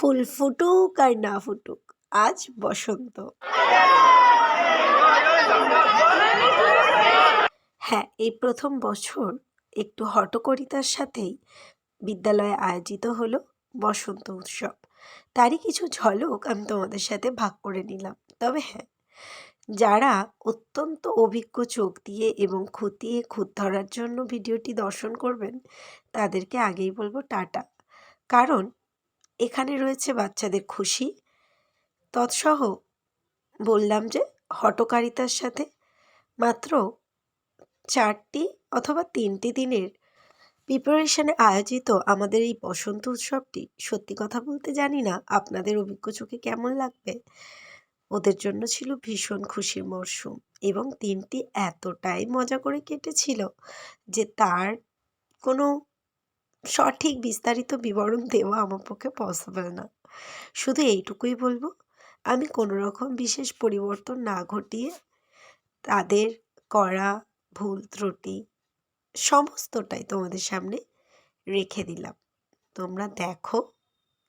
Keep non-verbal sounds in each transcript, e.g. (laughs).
ফুল ফুটুক আর না ফুটুক, আজ বসন্ত। হ্যাঁ এই প্রথম বছর একটু হটকরিতার সাথেই বিদ্যালয়ে আয়োজিত হলো বসন্ত উৎসব। তারই কিছু ঝলক আমি তোমাদের সাথে ভাগ করে নিলাম। তবে হ্যাঁ যারা অত্যন্ত অভিজ্ঞ চোখ দিয়ে এবং খতিয়ে খুঁত ধরার জন্য ভিডিওটি দর্শন করবেন, তাদেরকে আগেই বলব টাটা। কারণ এখানে রয়েছে বাচ্চাদের খুশি। তৎসহ বললাম যে হটকারিতার সাথে মাত্র চারটি অথবা তিনটি দিনের প্রিপারেশনে আয়োজিত আমাদের এই বসন্ত উৎসবটি, সত্যি কথা বলতে জানি না আপনাদের অভিজ্ঞ চোখে কেমন লাগবে? ওদের জন্য ছিল ভীষণ খুশির মরশুম এবং দিনটি এতটাই মজা করে কেটেছিল যে তার কোনো সঠিক বিস্তারিত বিবরণ দেওয়া আমার পক্ষে পসিবল না। শুধু এইটুকুই বলব, আমি কোনো রকম বিশেষ পরিবর্তন না ঘটিয়ে তাদের করা ভুল, ত্রুটি সমস্তটাই তোমাদের সামনে রেখে দিলাম। তোমরা দেখো,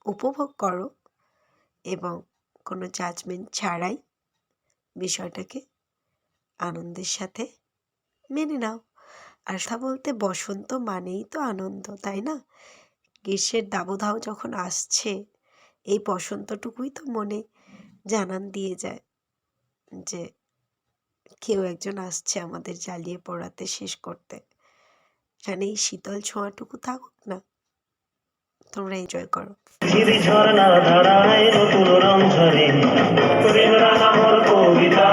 উপভোগ করো এবং কোনো জাজমেন্ট ছাড়াই বিষয়টাকে আনন্দের সাথে মেনে নাও। তা বলতে বসন্ত মানেই তো আনন্দ, তাই না? গ্রীষ্মের দাবদাহ যখন আসছে, এই বসন্তটুকুই তো মনে জানান দিয়ে যায় যে কেউ একজন আসছে আমাদের জ্বালিয়ে পড়াতে, শেষ করতে। এখানে এই শীতল ছোঁয়াটুকু থাকুক না, তোমরা এনজয় করো। কবিতা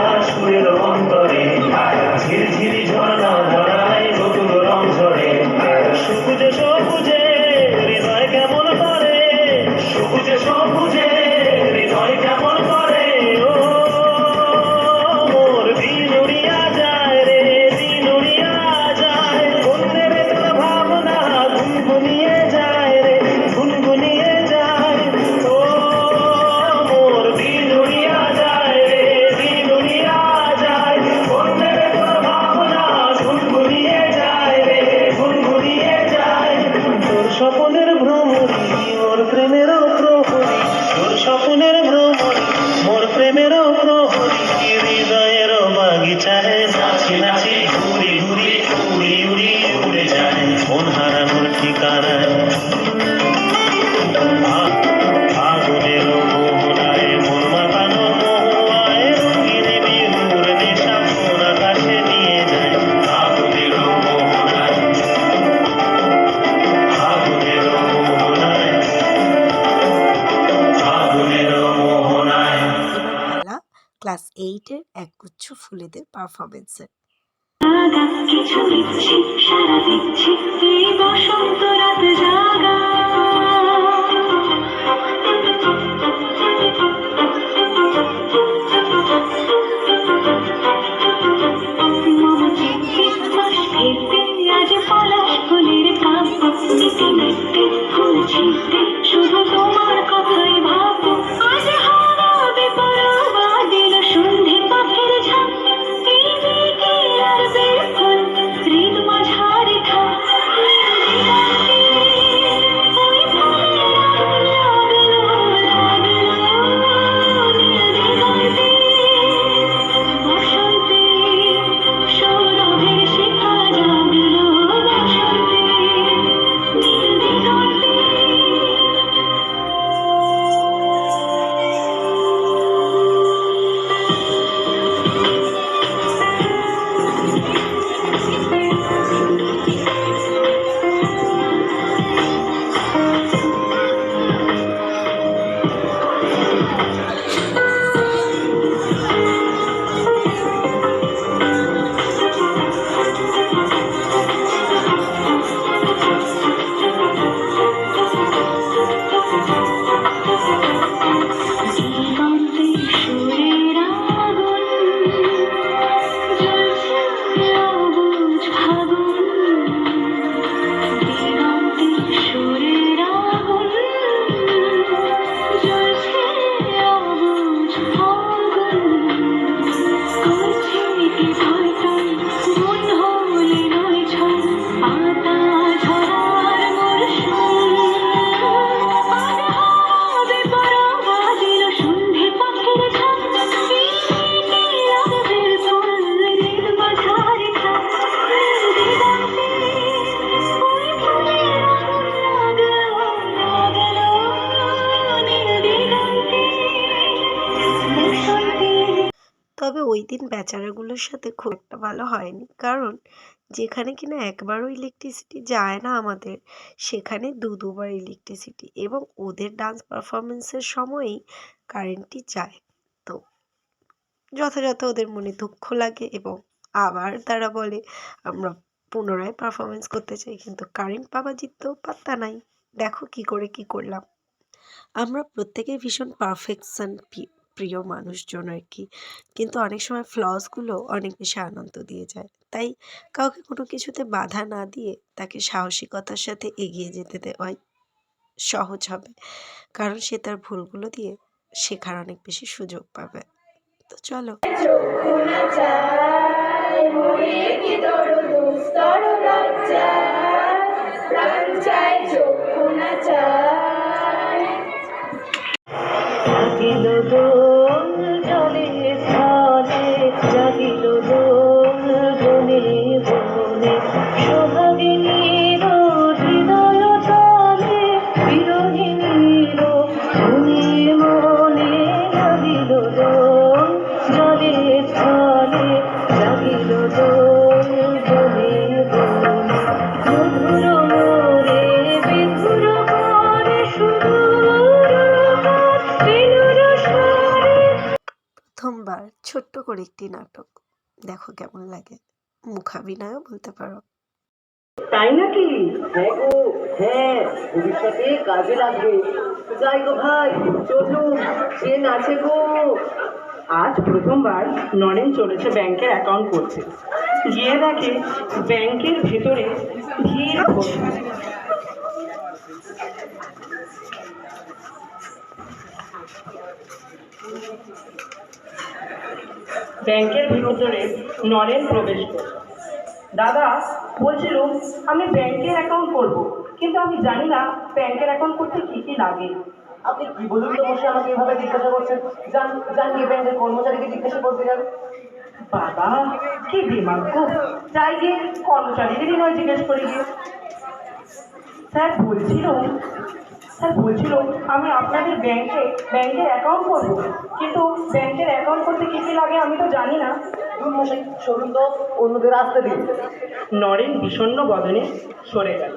এইটের একগুচ্ছ ফুলেদের পারফরমেন্সে কিছু দিচ্ছি সারা দিচ্ছি এই বসন্ত রাতে জাগা। বেচারাগুলোর সাথে খুব একটা ভালো হয়নি। কারণ যেখানে কিনা একবারও ইলেকট্রিসিটি যায় না আমাদের, সেখানে দু দুবার ইলেকট্রিসিটি এবং ওদের ডান্স পারফরমেন্সের সময়ই কারেন্টটি যায়। তো যথাযথ ওদের মনে দুঃখ লাগে এবং আবার তারা বলে, আমরা পুনরায় পারফরমেন্স করতে চাই, কিন্তু কারেন্ট বাবাজির জিততেও পাত্তা নাই। দেখো কি করে কি করলাম। আমরা প্রত্যেকে ভীষণ পারফেকশন প্রিয় মানুষজন আর কি। কিন্তু অনেক সময় ফ্লসগুলো অনেক বেশি আনন্দ দিয়ে যায়। তাই কাউকে কোনো কিছুতে বাধা না দিয়ে তাকে সাহসিকতার সাথে এগিয়ে যেতে দেওয়াই সহজ হবে। কারণ সে তার ভুলগুলো দিয়ে শেখার অনেক বেশি সুযোগ পাবে। তো চলো। ছোট্ট একটি নাটক। দেখো কেমন লাগে। মুখাভিনয়ও বলতে পারো। তাই নাকি? হ্যাঁ গো হ্যাঁ ভবিষ্যতে কাজে লাগবে। যাই গো ভাই, চলুন সে নাচে গো? আজ প্রথমবার নরেন চলেছে ব্যাংকের অ্যাকাউন্ট করতে। গিয়ে দেখে ব্যাংকের ভেতরে ভিড় ব্যাংকের ভিতরে নরেন প্রবেশ করে দাদা বলছিল আমি ব্যাংকের অ্যাকাউন্ট করব কিন্তু আমি জানি না ব্যাংকের অ্যাকাউন্ট করতে কি কি লাগে। আপনি কি বলুন তো বসে আমাকে এভাবে জিজ্ঞাসা করছেন? যান যান গিয়ে ব্যাংকের কর্মচারীকে জিজ্ঞাসা করতে যান। বাবা কি দিমাগ গো? যাই গিয়ে কর্মচারীদেরই নয় জিজ্ঞেস করি। গিয়ে স্যার বলছিল স্যার বলছিল আমি আপনাদের ব্যাংকে ব্যাংকে অ্যাকাউন্ট করব। কিন্তু ব্যাংকের অ্যাকাউন্ট করতে কী কী লাগে আমি তো জানি না। মশাই সরুন তো অন্যদের আসতে দিন। নরেন বিষণ্ণ বদনে সরে গেল।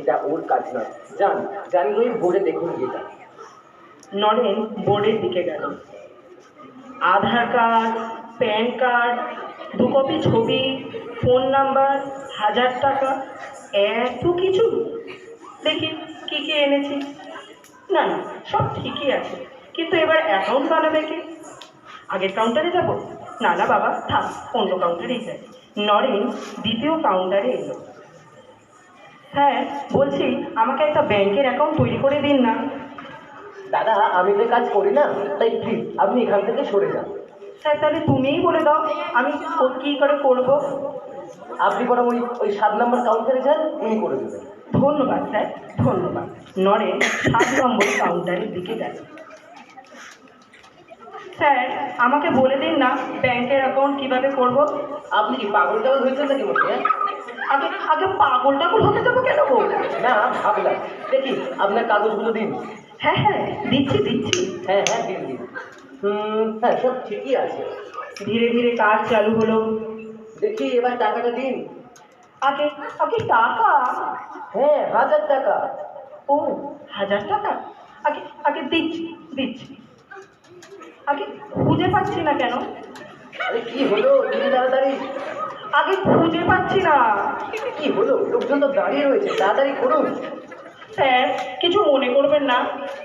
এটা ওর কাজ নয় যান যান গিয়ে বোর্ডে দেখুন এটা নরেন বোর্ডের দিকে গেল। আধার কার্ড প্যান কার্ড দু কপি ছবি ফোন নাম্বার হাজার টাকা এত কিছু। দেখি কি কি এনেছি? না না সব ঠিকই আছে। কিন্তু এবার অ্যাকাউন্ট বানাবে কে? আগের কাউন্টারে যাব? না না বাবা থাক অন্য কাউন্টারেই যাই। নরেন দ্বিতীয় কাউন্টারে এলো। হ্যাঁ বলছি আমাকে একটা ব্যাংকের অ্যাকাউন্ট তৈরি করে দিন না। দাদা আমি তো কাজ করি না তাই প্লিজ আপনি এখান থেকে সরে যান। স্যার তাহলে তুমিই বলে দাও আমি কী করে করব? আপনি বরং ওই ওই সাত নম্বর কাউন্টারে যান উনি করে দেবেন। ধন্যবাদ স্যার। ধন্যবাদ। নরেন সাত নম্বর কাউন্টারের দিকে গেল। স্যার আমাকে বলে দিন না ব্যাংকের অ্যাকাউন্ট কীভাবে করব? আপনি কি পাগল টাগল হয়েছেন নাকি হ্যাঁ? আগে আগে পাগল টাগল হতে যাব কেন গো? না ভাবলাম দেখি আপনার কাগজগুলো দিন। হ্যাঁ হ্যাঁ দিচ্ছি দিচ্ছি। হ্যাঁ হ্যাঁ দিন। দিন হ্যাঁ সব ঠিকই আছে। ধীরে ধীরে কাজ চালু হলো। দেখি এবার টাকাটা দিন। আগে আগে টাকা। হ্যাঁ হাজার টাকা। ও হাজার টাকা? আগে আগে দিচ্ছি দিচ্ছি। আগে খুঁজে পাচ্ছি না কেন? আরে কি হলো? তাড়াতাড়ি। আগে খুঁজে পাচ্ছি না। কি হলো? লোকজন তো দাঁড়িয়ে রয়েছে তাড়াতাড়ি করুন। স্যার কিছু মনে করবেন না।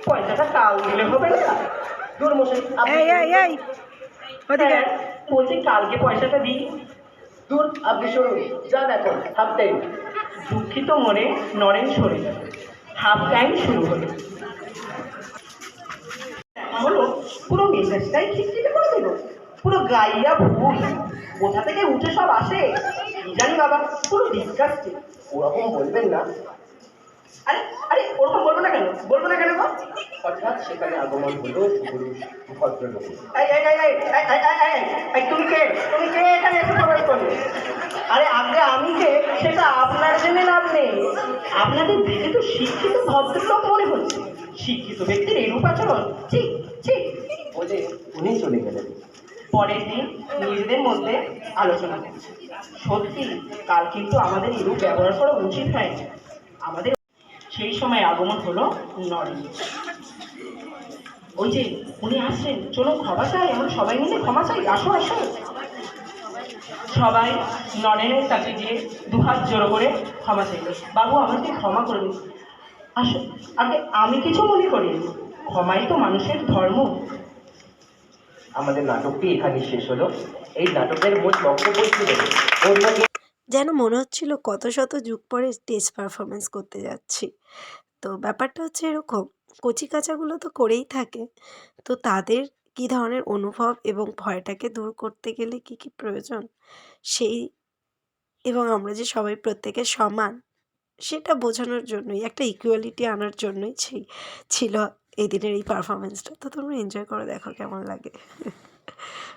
পয়সাটা কাল দিলে হবে না। দূর মশাই বলছি কালকে পয়সাটা দিই। দূর আপনি সরুন যান এখন হাফ টাইম দুঃখিত মনে নরেন সরে হাফ টাইম শুরু হলো। দেখা হলো পুরো মেসেজটাই খিটখিটে করে দিল। পুরো গাইয়া ভুল। কোথা থেকে উঠে সব আসে? জানি বাবা, পুরো ডিসকাস্টিং ওরকম বলবেন না। আরে আরে ওরকম বলব না কেন? বলব না কেন তো শিক্ষিত আচরণ। ঠিক ঠিক উনি চলে গেলেন। পরের দিন নিজেদের মধ্যে আলোচনা করছে সত্যি কাল কিন্তু আমাদের এরূপ ব্যবহার করা উচিত হয়নি। আমাদের সেই সময় আগমন হলো নরেন। ওই যে উনি আসছেন চলো ক্ষমা চাই আমরা সবাই মিলে ক্ষমা চাই, আসো আসো। সবাই নরেনের কাছে গিয়ে দুহাত জোড়ো করে ক্ষমা চাইল। বাবু, আমাকে ক্ষমা করে দিন। আসো, আগে আমি কিছু মনে করি ক্ষমাই তো মানুষের ধর্ম। আমাদের নাটকটি এখানেই শেষ হলো। এই নাটকের মূল বক্তব্য ছিল, অন্যকে যেন মনে হচ্ছিল কত শত যুগ পরে স্টেজ পারফরমেন্স করতে যাচ্ছি। তো ব্যাপারটা হচ্ছে এরকম, কচি কাচাগুলো তো করেই থাকে। তো তাদের কী ধরনের অনুভব এবং ভয়টাকে দূর করতে গেলে কী কী প্রয়োজন? সেই এবং আমরা যে সবাই প্রত্যেকে সমান, সেটা বোঝানোর জন্যই, একটা ইকুয়ালিটি আনার জন্যই সেই ছিল এদিনের এই পারফরমেন্সটা তো তোমরা এনজয় করে দেখো কেমন লাগে। (laughs)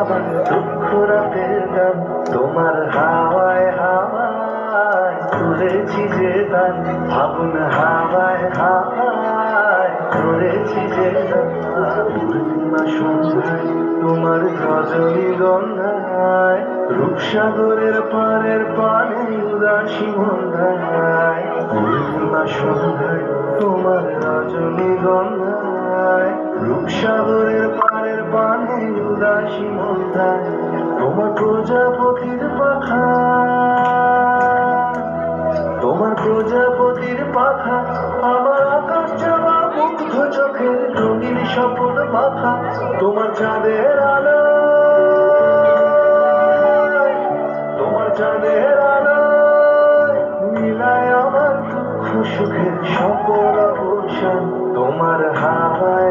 আমার দুঃখ তোমার হাওয়ায় হাওয়ায় তুলেছি যে গান। আগুন হাওয়ায় হাওয়ায় তুলেছি যে পূর্ণিমা তোমার রজনী গন্ধায়, রূপসাগরের পারের পানে উদাসী মন্ধায় পূর্ণিমা সন্ধ্যায় তোমার রজনী রূপসাগরের পারের পানে উদাসী মন্ধায় তোমার প্রজাপতির পাখা। তোমার প্রজাপতির পাখা, আমার আকাশ মুগ্ধ চোখের রঙিন মাখা, তোমার চাঁদের আলো। তোমার চাঁদের আলো মিলায় আমার সুখের সকল অবসান, তোমার হাওয়ায় হাওয়ায়